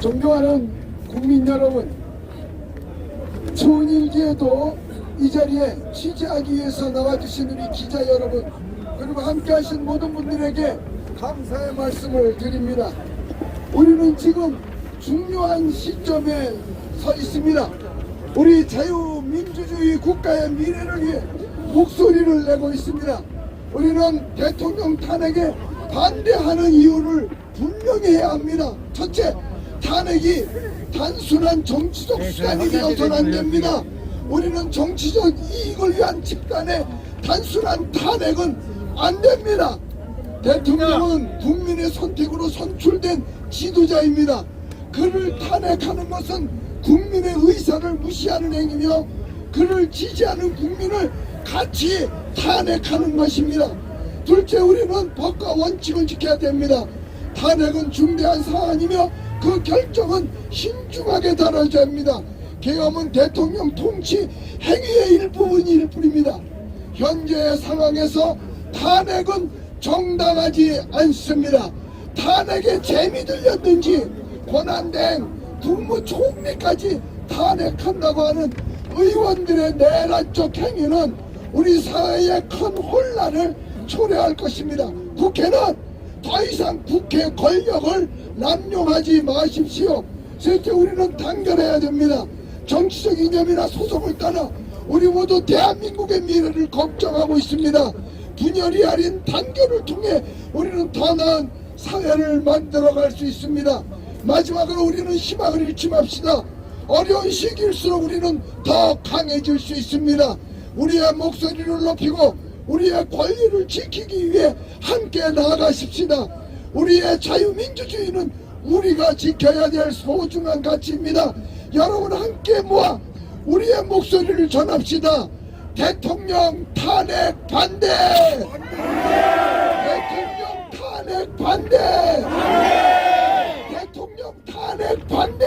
존경하는 국민 여러분, 추운 일기에도 이 자리에 취재하기 위해서 나와주신 우리 기자 여러분, 그리고 함께 하신 모든 분들에게 감사의 말씀을 드립니다. 우리는 지금 중요한 시점에 서 있습니다. 우리 자유민주주의 국가의 미래를 위해 목소리를 내고 있습니다. 우리는 대통령 탄핵에 반대하는 이유를 분명히 해야 합니다. 첫째, 탄핵이 단순한 정치적 수단이 되어서는 안 됩니다. 우리는 정치적 이익을 위한 집단의 단순한 탄핵은 안 됩니다. 대통령은 국민의 선택으로 선출된 지도자입니다. 그를 탄핵하는 것은 국민의 의사를 무시하는 행위며 그를 지지하는 국민을 같이 탄핵하는 것입니다. 둘째 우리는 법과 원칙을 지켜야 됩니다. 탄핵은 중대한 사안이며 그 결정은 신중하게 다뤄져야 합니다. 계엄은 대통령 통치 행위의 일부분일 뿐입니다. 현재 상황에서 탄핵은 정당하지 않습니다. 탄핵에 재미 들렸는지 권한대행 국무총리까지 탄핵한다고 하는 의원들의 내란적 행위는 우리 사회에 큰 혼란을 초래할 것입니다. 국회는 더 이상 국회 권력을 남용하지 마십시오. 셋째 우리는 단결해야 됩니다. 정치적 이념이나 소속을 떠나 우리 모두 대한민국의 미래를 걱정하고 있습니다. 분열이 아닌 단결을 통해 우리는 더 나은 사회를 만들어갈 수 있습니다. 마지막으로 우리는 희망을 잃지 맙시다. 어려운 시기일수록 우리는 더 강해질 수 있습니다. 우리의 목소리를 높이고 우리의 권리를 지키기 위해 함께 나아가십시다. 우리의 자유민주주의는 우리가 지켜야 될 소중한 가치입니다. 여러분 함께 모아 우리의 목소리를 전합시다. 대통령 탄핵 반대! 대통령 탄핵 반대! 대통령 탄핵 반대!